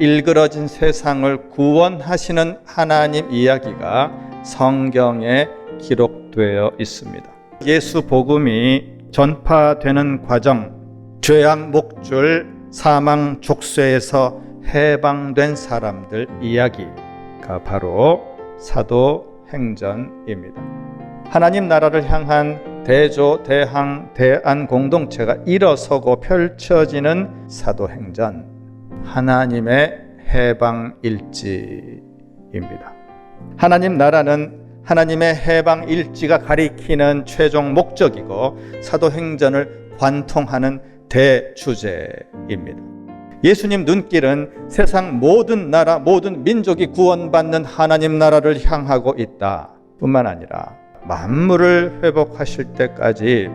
일그러진 세상을 구원하시는 하나님 이야기가 성경에 기록되어 있습니다. 예수 복음이 전파되는 과정, 죄악 목줄, 사망 족쇄에서 해방된 사람들 이야기가 바로 사도 행전입니다. 하나님 나라를 향한 대조, 대항, 대안 공동체가 일어서고 펼쳐지는 사도행전, 하나님의 해방 일지입니다. 하나님 나라는 하나님의 해방 일지가 가리키는 최종 목적이고 사도행전을 관통하는 대주제입니다. 예수님 눈길은 세상 모든 나라, 모든 민족이 구원받는 하나님 나라를 향하고 있다. 뿐만 아니라 만물을 회복하실 때까지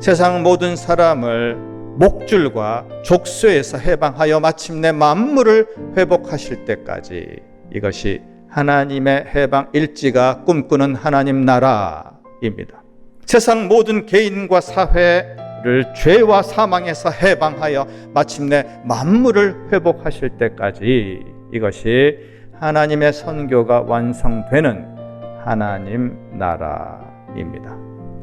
세상 모든 사람을 목줄과 족쇄에서 해방하여 마침내 만물을 회복하실 때까지 이것이 하나님의 해방 일지가 꿈꾸는 하나님 나라입니다. 세상 모든 개인과 사회를 죄와 사망에서 해방하여 마침내 만물을 회복하실 때까지 이것이 하나님의 선교가 완성되는 하나님 나라입니다.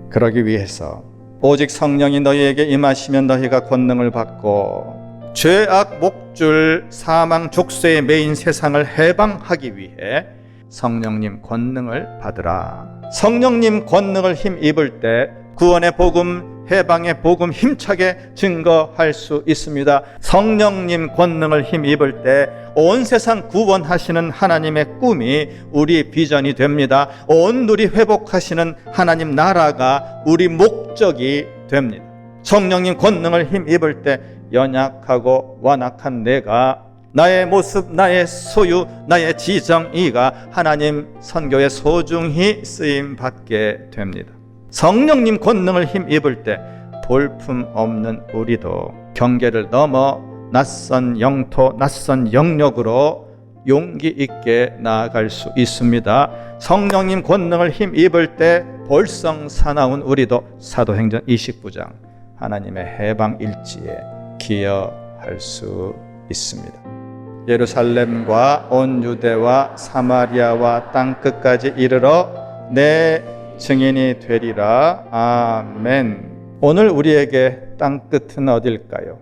그러기 위해서 오직 성령이 너희에게 임하시면 너희가 권능을 받고 죄악 목줄 사망 족쇄에 매인 세상을 해방하기 위해 성령님 권능을 받으라. 성령님 권능을 힘 입을 때 구원의 복음, 해방의 복음 힘차게 증거할 수 있습니다. 성령님 권능을 힘 입을 때 온 세상 구원하시는 하나님의 꿈이 우리 비전이 됩니다. 온 누리 회복하시는 하나님 나라가 우리 목적이 됩니다. 성령님 권능을 힘 입을 때 연약하고 완악한 내가 나의 모습, 나의 소유, 나의 지정의가 하나님 선교에 소중히 쓰임 받게 됩니다. 성령님 권능을 힘 입을 때 볼품 없는 우리도 경계를 넘어 낯선 영토, 낯선 영역으로 용기 있게 나아갈 수 있습니다. 성령님 권능을 힘 입을 때 볼성 사나운 우리도 사도행전 29장 하나님의 해방 일지에 기여할 수 있습니다. 예루살렘과 온 유대와 사마리아와 땅 끝까지 이르러 내 증인이 되리라. 아멘. 오늘 우리에게 땅 끝은 어딜까요?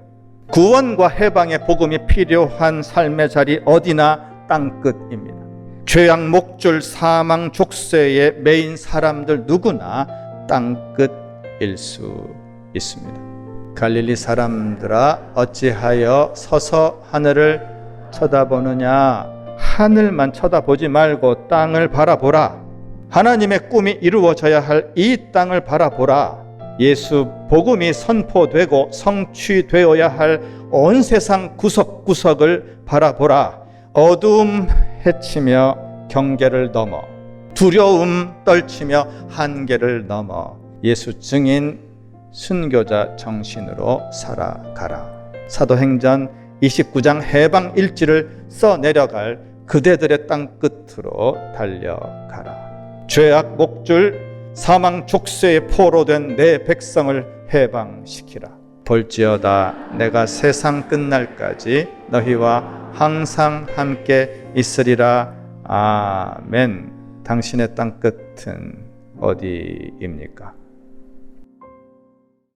구원과 해방의 복음이 필요한 삶의 자리 어디나 땅 끝입니다. 죄악 목줄 사망 족쇄에 매인 사람들 누구나 땅 끝일 수 있습니다. 갈릴리 사람들아 어찌하여 서서 하늘을 쳐다보느냐 하늘만 쳐다보지 말고 땅을 바라보라 하나님의 꿈이 이루어져야 할 이 땅을 바라보라 예수 복음이 선포되고 성취되어야 할 온 세상 구석구석을 바라보라 어두움 해치며 경계를 넘어 두려움 떨치며 한계를 넘어 예수 증인 순교자 정신으로 살아가라. 사도행전 29장 해방 일지를 써 내려갈 그대들의 땅 끝으로 달려가라. 죄악 목줄 사망 족쇄에 포로 된 내 백성을 해방시키라. 볼지어다 내가 세상 끝날까지 너희와 항상 함께 있으리라. 아멘. 당신의 땅 끝은 어디입니까?